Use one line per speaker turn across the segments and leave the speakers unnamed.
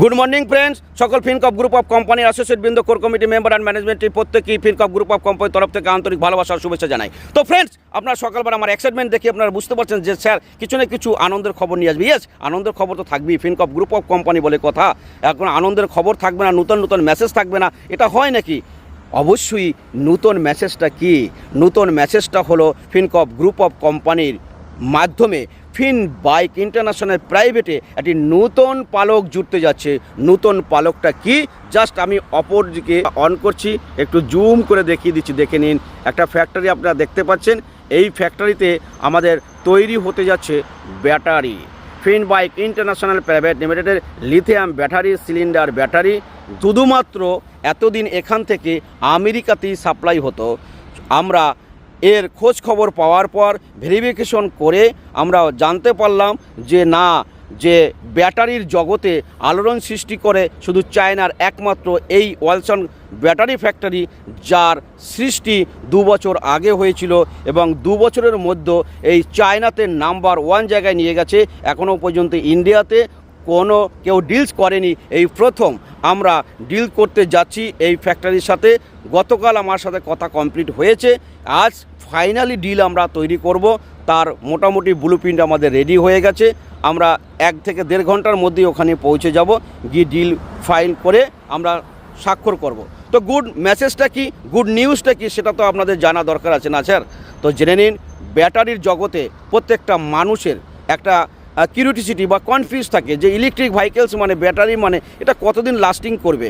Good morning friends সকল Fincorp group of company associate বৃন্দ core committee member and ম্যানেজমেন্টের প্রত্যেকেই ফিনকপ গ্রুপ অফ কোম্পানির তরফ থেকে আন্তরিক ভালোবাসার শুভেচ্ছা জানাই। তো ফ্রেন্ডস আপনার সকালবেলা আমার এক্সাইটমেন্ট দেখে আপনারা বুঝতে পারছেন যে, স্যার, কিছু না কিছু আনন্দের খবর নিয়ে আসবে। ইয়েস আনন্দের খবর তো থাকবেই। ফিনকপ গ্রুপ অফ কোম্পানি বলে কথা। এখন আনন্দের খবর থাকবে না, নতুন নতুন মেসেজ থাকবে না। এটা হয় নাকি? অবশ্যই নতুন মেসেজটা কি? নতুন মেসেজটা হলো ফিনকপ গ্রুপ অফ কোম্পানির মাধ্যমে ফিন বাইক ইন্টারন্যাশনাল প্রাইভেটে একটি নতুন পালক জুড়তে যাচ্ছে। নতুন পালকটা কি? জাস্ট আমি অপর দিকে অন করছি, একটু জুম করে দেখিয়ে দিচ্ছি। দেখে নিন, একটা ফ্যাক্টরি আপনারা দেখতে পাচ্ছেন। এই ফ্যাক্টরিতে আমাদের তৈরি হতে যাচ্ছে battery. Fin bike international private লিমিটেডের লিথিয়াম ব্যাটারি, সিলিন্ডার ব্যাটারি, শুধুমাত্র এতদিন এখান থেকে আমেরিকাতেই সাপ্লাই হতো। আমরা এর খোঁজ খবর পাওয়ার পর ভেরিফিকেশন করে আমরা জানতে পারলাম যে না, যে ব্যাটারির জগতে আলোড়ন সৃষ্টি করে শুধু চায়নার একমাত্র এই ওয়ালসন ব্যাটারি ফ্যাক্টরি যার সৃষ্টি দু বছর আগে হয়েছিল এবং দু বছরের মধ্যে এই চায়নাতে নাম্বার ওয়ান জায়গায় নিয়ে গেছে, এখনও পর্যন্ত ইন্ডিয়াতে কোনো কেউ ডিলস করেনি এই প্রথম। আমরা ডিল করতে যাচ্ছি এই ফ্যাক্টরির সাথে। গতকাল আমার সাথে কথা কমপ্লিট হয়েছে। আজ ফাইনালি ডিল আমরা তৈরি করব। তার মোটামুটি ব্লু প্রিন্ট আমাদের রেডি হয়ে গেছে। আমরা এক থেকে দেড় ঘণ্টার মধ্যে ওখানে পৌঁছে যাব। গিয়ে ডিল ফাইল করে আমরা স্বাক্ষর করব। তো গুড মেসেজটা কি? গুড নিউজটা কি? সেটা তো আপনাদের জানা দরকার আছে না স্যার তো জেনে নিন ব্যাটারির জগতে প্রত্যেকটা মানুষের একটা কিউরিটিসিটি বা কনফিউজ থাকে যে ইলেকট্রিক ভাইকেলস মানে ব্যাটারি মানে এটা কতদিন লাস্টিং করবে?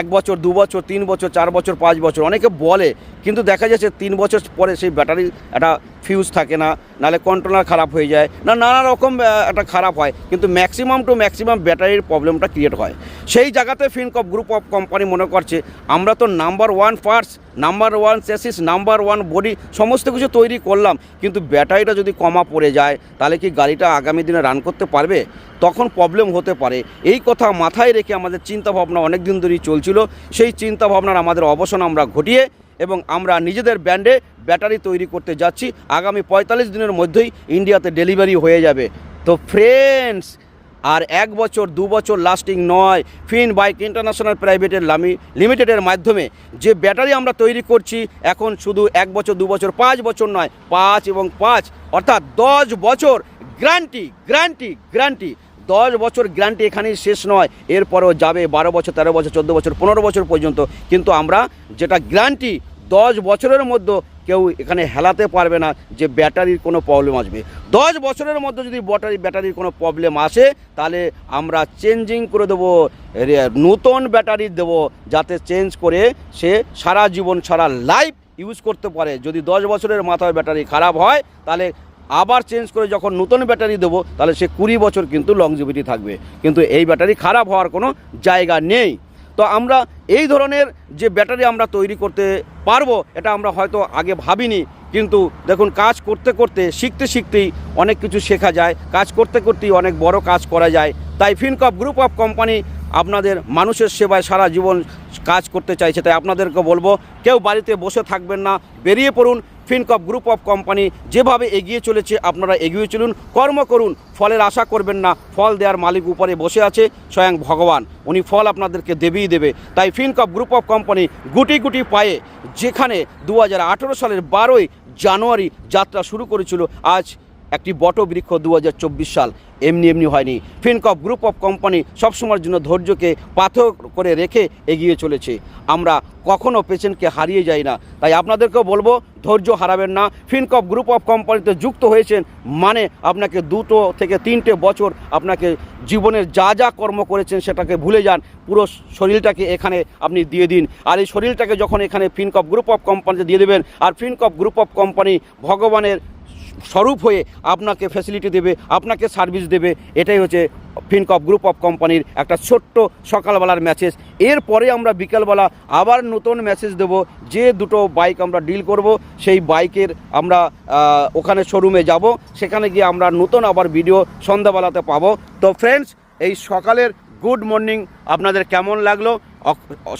এক বছর, দু বছর, তিন বছর, চার বছর, পাঁচ বছর? অনেকে বলে, কিন্তু দেখা যাচ্ছে তিন বছর পরে সেই ব্যাটারি একটা ফিউজ থাকে না নাহলে কন্ট্রোলার খারাপ হয়ে যায়, না নানা রকম একটা খারাপ হয়, কিন্তু ম্যাক্সিমাম টু ম্যাক্সিমাম ব্যাটারির প্রবলেমটা ক্রিয়েট হয়। সেই জায়গাতে ফিনকপ গ্রুপ অফ কোম্পানি মনে করছে, আমরা তো number one parts number one chassis number one body সমস্ত কিছু তৈরি করলাম, কিন্তু ব্যাটারিটা যদি কমা পড়ে যায়, তাহলে কি গাড়িটা আগামী দিনে রান করতে পারবে? তখন প্রবলেম হতে পারে। এই কথা মাথায় রেখে আমাদের চিন্তা ভাবনা অনেক দিন ধরেই চলছিল। সেই চিন্তা ভাবনার আমাদের অবসান আমরা ঘটিয়ে, এবং আমরা নিজেদের ব্র্যান্ডে ব্যাটারি তৈরি করতে যাচ্ছি। আগামী পঁয়তাল্লিশ দিনের মধ্যেই ইন্ডিয়াতে ডেলিভারি হয়ে যাবে। তো ফ্রেন্ডস আর এক বছর, দু বছর লাস্টিং নয়। ফিন বাইক ইন্টারন্যাশনাল প্রাইভেটের লামি লিমিটেডের মাধ্যমে যে ব্যাটারি আমরা তৈরি করছি, এখন শুধু এক বছর, দু বছর, পাঁচ বছর নয়, পাঁচ এবং পাঁচ, অর্থাৎ দশ বছর গ্যারান্টি গ্যারান্টি গ্যারান্টি দশ বছর গ্যারান্টি এখানেই শেষ নয়, এরপরেও যাবে বারো বছর, তেরো বছর, চোদ্দ বছর, পনেরো বছর পর্যন্ত। কিন্তু আমরা যেটা গ্যারান্টি দশ বছরের মধ্যে কেউ এখানে হেলাতে পারবে না যে ব্যাটারির কোনো প্রবলেম আসবে। দশ বছরের মধ্যে যদি ব্যাটারি ব্যাটারির কোনো প্রবলেম আসে, তাহলে আমরা চেঞ্জিং করে দেবো নতুন ব্যাটারি দেবো, যাতে চেঞ্জ করে সে সারা জীবন, সারা লাইফ ইউজ করতে পারে। যদি দশ বছরের মাথায় ব্যাটারি খারাপ হয়, তাহলে আবার চেঞ্জ করে যখন নতুন ব্যাটারি দেবো, তাহলে সে কুড়ি বছর কিন্তু লংজিভিটি থাকবে। কিন্তু এই ব্যাটারি খারাপ হওয়ার কোনো জায়গা নেই। তো আমরা এই ধরনের যে ব্যাটারি আমরা তৈরি করতে পারব, এটা আমরা হয়তো আগে ভাবিনি। কিন্তু দেখুন, কাজ করতে করতে, শিখতে শিখতেই অনেক কিছু শেখা যায়। কাজ করতে করতেই অনেক বড় কাজ করা যায়। তাই ফিনকপ গ্রুপ অফ কোম্পানি আপনাদের মানুষের সেবায় সারা জীবন কাজ করতে চাইছে, তাই আপনাদেরকে বলব, কেউ বাড়িতে বসে থাকবেন না, বেরিয়ে পড়ুন ফিনকপ গ্রুপ অফ কোম্পানি, যেভাবে এগিয়ে চলেছে আপনারা এগিয়ে চলুন, কর্ম করুন, ফলের আশা করবেন না, ফল দেওয়ার মালিক উপরে বসে আছে স্বয়ং ভগবান, উনি ফল আপনাদেরকে দেবেই দেবে, তাই ফিনকপ গ্রুপ অফ কোম্পানি গুটি গুটি পায়ে, যেখানে দু হাজার আঠেরো সালের বারোই জানুয়ারি যাত্রা শুরু করেছিল, আজ একটি বটবৃক্ষ দু হাজার চব্বিশ সাল এমনি এমনি হয়নি। ফিনকপ গ্রুপ অফ কোম্পানি সবসময়ের জন্য ধৈর্যকে পাথর করে রেখে এগিয়ে চলেছে। আমরা কখনো পেশেন্টকে হারিয়ে যাই না। তাই আপনাদেরকেও বলব, ধৈর্য হারাবেন না। ফিনকপ গ্রুপ অফ কোম্পানিতে যুক্ত হয়েছেন মানে আপনাকে দুটো থেকে তিনটে বছর আপনাকে জীবনের যা যা কর্ম করেছেন সেটাকে ভুলে যান। পুরো শরীরটাকে এখানে আপনি দিয়ে দিন। আর এই শরীরটাকে যখন এখানে ফিনকপ গ্রুপ অফ কোম্পানিতে দিয়ে দেবেন, আর ফিনকপ গ্রুপ অফ কোম্পানি ভগবানের স্বরূপ হয়ে আপনাকে ফ্যাসিলিটি দেবে, আপনাকে সার্ভিস দেবে। এটাই হচ্ছে ফিনকপ গ্রুপ অফ কোম্পানির একটা ছোট্ট সকালবেলার মেসেজ এরপরে আমরা বিকালবেলা আবার নতুন মেসেজ দেব। যে দুটো বাইক আমরা ডিল করব, সেই বাইকের আমরা ওখানে শোরুমে যাব। সেখানে গিয়ে আমরা নতুন আবার ভিডিও সন্ধ্যাবেলাতে পাবো। তো ফ্রেন্ডস এই সকালের গুড মর্নিং আপনাদের কেমন লাগল?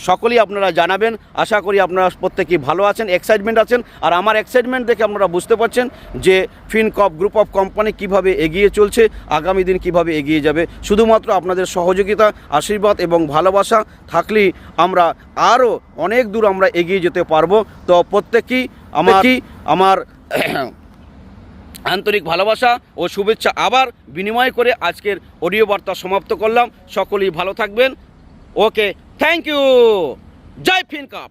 সকলেই আপনারা জানাবেন। আশা করি আপনারা প্রত্যেকেই ভালো আছেন এক্সাইটমেন্ট আছেন। আর আমার এক্সাইটমেন্ট দেখে আপনারা বুঝতে পারছেন যে ফিনকপ গ্রুপ অফ কোম্পানি কীভাবে এগিয়ে চলছে আগামী দিন কীভাবে এগিয়ে যাবে। শুধুমাত্র আপনাদের সহযোগিতা আশীর্বাদ এবং ভালোবাসা থাকলেই আমরা আরও অনেক দূর আমরা এগিয়ে যেতে পারব। তো প্রত্যেকেই আমার কি আমার আন্তরিক ভালোবাসা ও শুভেচ্ছা আবার বিনিময় করে আজকের অডিও বার্তা সমাপ্ত করলাম। সকলেই ভালো থাকবেন। Okay thank you Joy ফিনকাপ